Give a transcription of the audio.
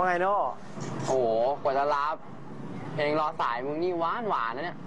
ว่าไงเน่โอ้โห กว่าจะรับ เพลงรอสายมึงนี่หวานหวานนะเนี่ย